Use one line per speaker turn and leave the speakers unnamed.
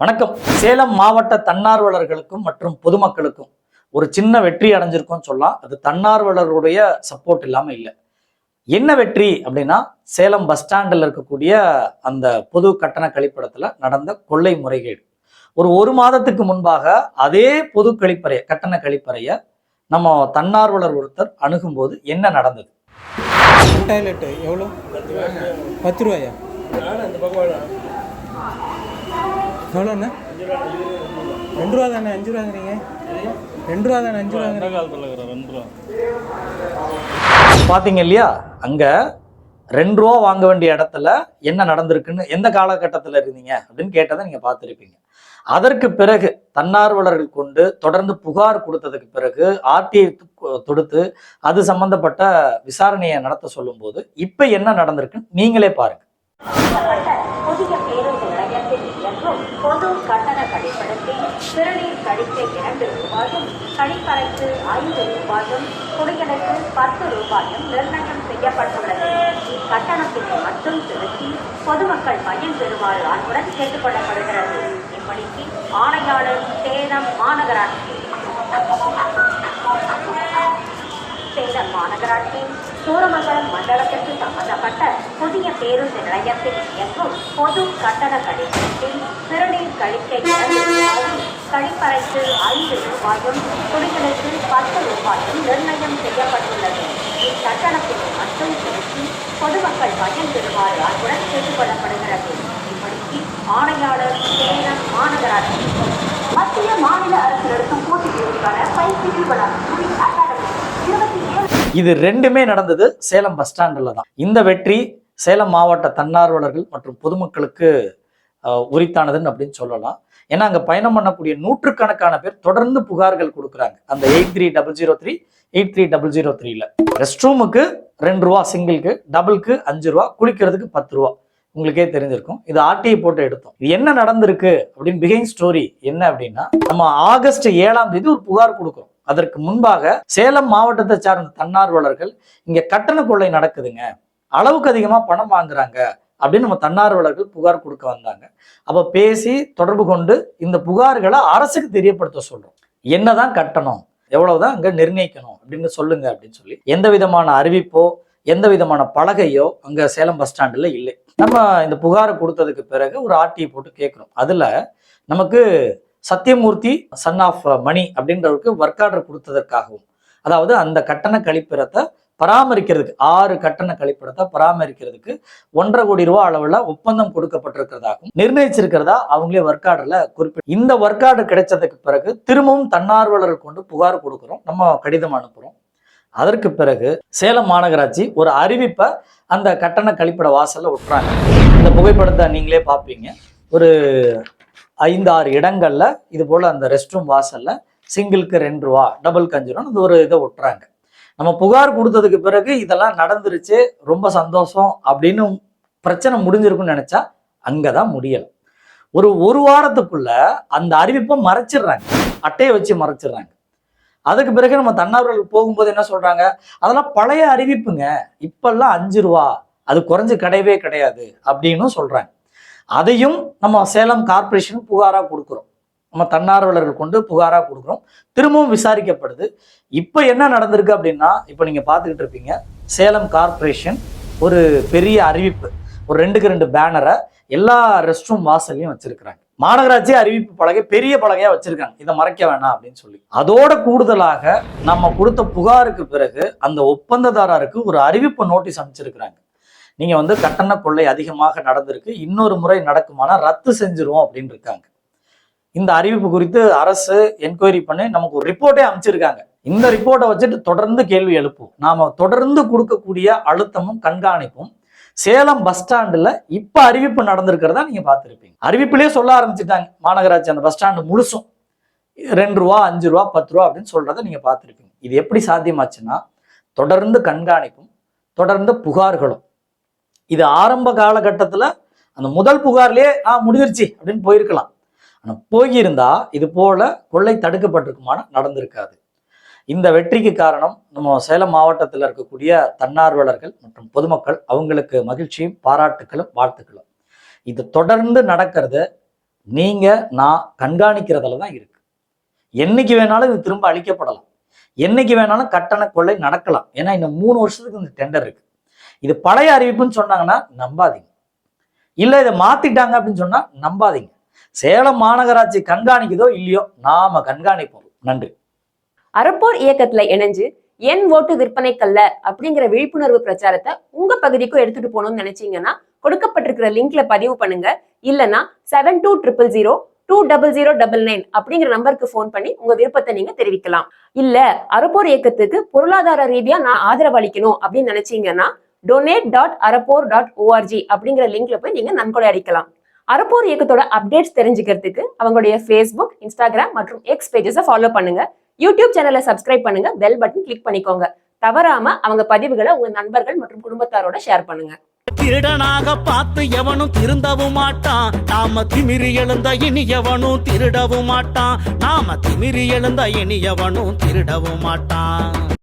வணக்கம். சேலம் மாவட்ட தன்னார்வலர்களுக்கும் மற்றும் பொதுமக்களுக்கும் ஒரு சின்ன வெற்றி அடைஞ்சிருக்கும்னு சொல்லலாம். அது தன்னார்வலர்களுடைய சப்போர்ட் இல்லாமல் இல்லை. என்ன வெற்றி அப்படின்னா சேலம் பஸ் ஸ்டாண்டில் இருக்கக்கூடிய அந்த பொது கட்டண கழிப்பிடத்தில் நடந்த கொள்ளை முறைகேடு. ஒரு ஒரு மாதத்துக்கு முன்பாக அதே பொது கழிப்பறைய கட்டண கழிப்பறைய நம்ம தன்னார்வலர் ஒருத்தர் அணுகும்போது என்ன நடந்தது?
டாய்லெட்டு எவ்வளோ பத்து ரூபாயா? எவ்வளோண்ணா? ரெண்டு ரூபா தானே அஞ்சு ரூபாங்கிறீங்க ரெண்டு ரூபா தானே அஞ்சு ரூபாங்கிறீங்க
பாத்தீங்க இல்லையா? அங்க ரெண்டு ரூபா வாங்க வேண்டிய இடத்துல என்ன நடந்திருக்குன்னு எந்த காலகட்டத்தில் இருந்தீங்க அப்படின்னு கேட்டதை நீங்க பார்த்துருப்பீங்க. அதற்கு பிறகு தன்னார்வலர்கள் கொண்டு தொடர்ந்து புகார் கொடுத்ததுக்கு பிறகு ஆர்டிஐ தொடுத்து அது சம்பந்தப்பட்ட விசாரணையை நடத்த சொல்லும்போது இப்ப என்ன நடந்திருக்குன்னு நீங்களே பாருங்க.
புதிய என்றும் பொது கட்டண கழிப்பிடத்தில் சிறுநீர் கழிக்க இரண்டு ரூபாயும் கழிப்பறைக்கு ஐந்து ரூபாயும் குடிகளுக்கு பத்து ரூபாயும் நிர்ணயம் செய்யப்பட்டுள்ளது. இக்கட்டணத்தினை மட்டும் செலுத்தி பொதுமக்கள் பயன் பெறுமாறு அன்புடன் கேட்டுக்கொள்ளப்படுகிறது. இப்படிக்கு ஆணையாளர் சேலம் மாநகராட்சி. சேலம் மாநகராட்சி. சூரமங்கலம் மண்டலத்திற்கு சம்பந்தப்பட்ட புதிய பேருந்து நிலையத்தில் இயங்கும் பொது கட்டண கழிப்பிடத்தில் சிறுநீர் கழிக்க கழிப்பறைக்கு ஐந்து ரூபாயும் குடிகளுக்கு பத்து ரூபாயும் நிர்ணயம் செய்யப்பட்டுள்ளது. இக்கட்டணத்தில் மட்டும் செலுத்தி பொதுமக்கள் பயன் பெறுமாறு கேட்டுக் கொள்ளப்படுகிறது இப்படிக்கு ஆணையாளர் சேலம் மாநகராட்சி மத்திய மாநில அரசு நடத்தும் போட்டித் பயிற்சி நிறுவனம்
இது ரெண்டுமே நடந்தது சேலம் பஸ் ஸ்டாண்டில் தான். இந்த வெற்றி சேலம் மாவட்ட தன்னார்வலர்கள் மற்றும் பொதுமக்களுக்கு உரித்தானதுன்னு அப்படின்னு சொல்லலாம். ஏன்னா அங்கே பயணம் பண்ணக்கூடிய நூற்றுக்கணக்கான பேர் தொடர்ந்து புகார்கள் கொடுக்குறாங்க. அந்த eight three double zero three eight three double zero த்ரீல. ரெஸ்ட் ரூமுக்கு ரெண்டு ரூபா சிங்கிளுக்கு டபுளுக்கு அஞ்சு ரூபா குளிக்கிறதுக்கு பத்து ரூபா. உங்களுக்கே தெரிஞ்சிருக்கும். இது ஆர்டிஐ போட்டு எடுத்தோம். இது என்ன நடந்திருக்கு அப்படின்னு பிகைன் ஸ்டோரி என்ன அப்படின்னா நம்ம ஆகஸ்ட் ஏழாம் தேதி ஒரு புகார் கொடுக்குறோம். அதற்கு முன்பாக சேலம் மாவட்டத்தை சார்ந்த தன்னார்வலர்கள் இங்க கட்டண கொள்ளை நடக்குதுங்க. அளவுக்கு அதிகமா பணம் வாங்குறாங்க. அப்படின்னு நம்ம தன்னார்வலர்கள் புகார் கொடுக்க வந்தாங்க. அப்ப பேசி தொடர்பு கொண்டு இந்த புகார்களை அரசுக்கு தெரியப்படுத்த சொல்றோம். என்னதான் கட்டணம் எவ்வளவுதான் அங்க நிர்ணயிக்கணும் அப்படின்னு சொல்லுங்க அப்படின்னு சொல்லி. எந்த விதமான அறிவிப்போ எந்த விதமான பலகையோ அங்க சேலம் பஸ் ஸ்டாண்டில் இல்லை. நம்ம இந்த புகாரை கொடுத்ததுக்கு பிறகு ஒரு ஆர்டிஐ போட்டு கேட்குறோம். அதுல நமக்கு சத்யமூர்த்தி சன் ஆஃப் மணி அப்படின்றவருக்கு ஒர்க் ஆர்டர் கொடுத்ததற்காகவும் அதாவது அந்த கட்டண கழிப்பிடத்தை பராமரிக்கிறதுக்கு ஆறு கட்டண கழிப்பிடத்தை பராமரிக்கிறதுக்கு ஒன்றரை கோடி ரூபாய் அளவில் ஒப்பந்தம் கொடுக்கப்பட்டிருக்கிறதாகவும் நிர்ணயிச்சிருக்கிறதா அவங்களே ஒர்க் ஆர்டர்ல குறிப்பிட்டு இந்த ஒர்க் ஆர்டர் கிடைச்சதுக்கு பிறகு திரும்பவும் தன்னார்வலர்கள் கொண்டு புகார் கொடுக்குறோம் நம்ம கடிதம் அனுப்புகிறோம் அதற்கு பிறகு சேலம் மாநகராட்சி ஒரு அறிவிப்பை அந்த கட்டண கழிப்பிட வாசலில் விட்டுறாங்க இந்த புகைப்படத்தை நீங்களே பார்ப்பீங்க. ஒரு ஐந்து ஆறு இடங்கள்ல இது போல அந்த ரெஸ்ட் ரூம் வாசல்ல சிங்கிளுக்கு ரெண்டு ரூபா டபுள் அஞ்சு ரூபா ஒரு இதை விட்டுறாங்க நம்ம புகார் கொடுத்ததுக்கு பிறகு இதெல்லாம் நடந்துருச்சு ரொம்ப சந்தோஷம் அப்படின்னு பிரச்சனை முடிஞ்சிருக்கும்னு நினைச்சா அங்கதான் முடியல. ஒரு ஒரு வாரத்துக்குள்ள அந்த அறிவிப்பை மறைச்சிடுறாங்க. அட்டையை வச்சு மறைச்சிடுறாங்க. அதுக்கு பிறகு நம்ம தன்னார்வலர்கள் போகும்போது என்ன சொல்றாங்க? அதெல்லாம் பழைய அறிவிப்புங்க. இப்பெல்லாம் அஞ்சு ரூபா அது குறைஞ்சு கிடையவே கிடையாது அப்படின்னு சொல்றாங்க. அதையும் நம்ம சேலம் கார்பரேஷன் புகாராக கொடுக்குறோம். நம்ம தன்னார்வலர்கள் கொண்டு புகாராக கொடுக்குறோம். திரும்பவும் விசாரிக்கப்படுது. இப்போ என்ன நடந்திருக்கு அப்படின்னா இப்போ நீங்கள் பார்த்துக்கிட்டு இருப்பீங்க சேலம் கார்ப்பரேஷன் ஒரு பெரிய அறிவிப்பு ஒரு ரெண்டுக்கு ரெண்டு பேனரை எல்லா ரெஸ்ட் ரூம் வாசல்லையும் வச்சிருக்கிறாங்க. மாநகராட்சி அறிவிப்பு பலகை பெரிய பலகையா வச்சிருக்காங்க. இதை மறைக்க வேணாம் அப்படின்னு சொல்லி. அதோட கூடுதலாக நம்ம கொடுத்த புகாருக்கு பிறகு அந்த ஒப்பந்ததாரருக்கு ஒரு அறிவிப்பு நோட்டீஸ் அமைச்சிருக்கிறாங்க நீங்க வந்து கட்டண கொள்ளை அதிகமாக நடந்திருக்கு. இன்னொரு முறை நடக்குமானா ரத்து செஞ்சிருவோம் அப்படின்னு இருக்காங்க. இந்த அறிவிப்பு குறித்து அரசு என்கொயரி பண்ணி நமக்கு ஒரு ரிப்போர்ட்டே அமைச்சிருக்காங்க இந்த ரிப்போர்ட்டை வச்சுட்டு தொடர்ந்து கேள்வி எழுப்பும் நாம தொடர்ந்து கொடுக்கக்கூடிய அழுத்தமும் கண்காணிப்பும் சேலம் பஸ் ஸ்டாண்டுல இப்ப அறிவிப்பு நடந்திருக்கிறதா நீங்க பார்த்துருப்பீங்க. அறிவிப்பிலே சொல்ல ஆரம்பிச்சுட்டாங்க. மாநகராட்சி அந்த பஸ் ஸ்டாண்டு முழுசும். ரெண்டு ரூபா அஞ்சு ரூபா பத்து ரூபா அப்படின்னு சொல்றதை நீங்க பார்த்துருப்பீங்க. இது எப்படி சாத்தியமாச்சுன்னா தொடர்ந்து கண்காணிப்பும் தொடர்ந்து புகார்களும் இது ஆரம்ப காலகட்டத்தில் அந்த முதல் புகார்லேயே ஆ முடிஞ்சிருச்சு அப்படின்னு போயிருக்கலாம். ஆனால் போயிருந்தா இது போல கொள்ளை தடுக்கப்பட்டிருக்குமான நடந்திருக்காது. இந்த வெற்றிக்கு காரணம் நம்ம சேலம் மாவட்டத்தில் இருக்கக்கூடிய தன்னார்வலர்கள் மற்றும் பொதுமக்கள் அவங்களுக்கு மகிழ்ச்சியும் பாராட்டுகளும் வாழ்த்துக்களும். இது தொடர்ந்து நடக்கிறது நீங்கள் நான் கண்காணிக்கிறதுல தான் இருக்கு. என்னைக்கு வேணாலும் இது திரும்ப அழிக்கப்படலாம். என்னைக்கு வேணாலும் கட்டண கொள்ளை நடக்கலாம். ஏன்னா இன்னும் மூணு வருஷத்துக்கு இந்த டெண்டர் இருக்குது இது பழைய அறிவிப்புன்னு சொன்னாங்கன்னா நம்பாதீங்க. இல்ல இதை மாத்திட்டாங்க அப்படின்னு சொன்னா நம்பாதீங்க. சேலம் மாநகராட்சி கண்காணிக்குதோ இல்லையோ நாம கண்காணிப்போம். நன்றி.
அறப்போர் இயக்கத்துல இணைஞ்சு என் ஓட்டு விற்பனை கல்ல அப்படிங்கிற விழிப்புணர்வு பிரச்சாரத்தை உங்க பகுதிக்கும் எடுத்துட்டு போகணும்னு நினைச்சீங்கன்னா கொடுக்கப்பட்டிருக்கிற லிங்க்ல பதிவு பண்ணுங்க. இல்லனா seven two triple zero two double zero double nine அப்படிங்கிற நம்பருக்கு ஃபோன் பண்ணி உங்க விருப்பத்தை நீங்க தெரிவிக்கலாம். இல்ல அறப்போர் இயக்கத்துக்கு பொருளாதார ரீதியா நான் ஆதரவு அளிக்கணும் அப்படின்னு நினைச்சீங்கன்னா donate dot Arappor dot O R G அப்படிங்கிற லிங்க்ல போய் நீங்க நன்கொடை அடிக்கலாம் அறப்போர் இயக்கத்தோட அப்டேட்ஸ் தெரிஞ்சுக்கிறதுக்கு அவங்களுடைய ஃபேஸ்புக் இன்ஸ்டாகிராம் மற்றும் எக்ஸ் பேஜஸை ஃபாலோ பண்ணுங்க. யூடியூப் சேனலை சப்ஸ்கிரைப் பண்ணுங்க. பெல் பட்டன் கிளிக் பண்ணிக்கோங்க. தவறாம அவங்க பதிவுகளை உங்க நண்பர்கள் மற்றும் குடும்பத்தாரோட ஷேர் பண்ணுங்க.
திருடனாக பார்த்து எவனும் திருந்தவும் மாட்டான். நாம திமிரி எழுந்த இனி எவனும் திருடவும் மாட்டான். நாம திமிரி எழுந்த இனி எவனும் திருடவும் மாட்டான்.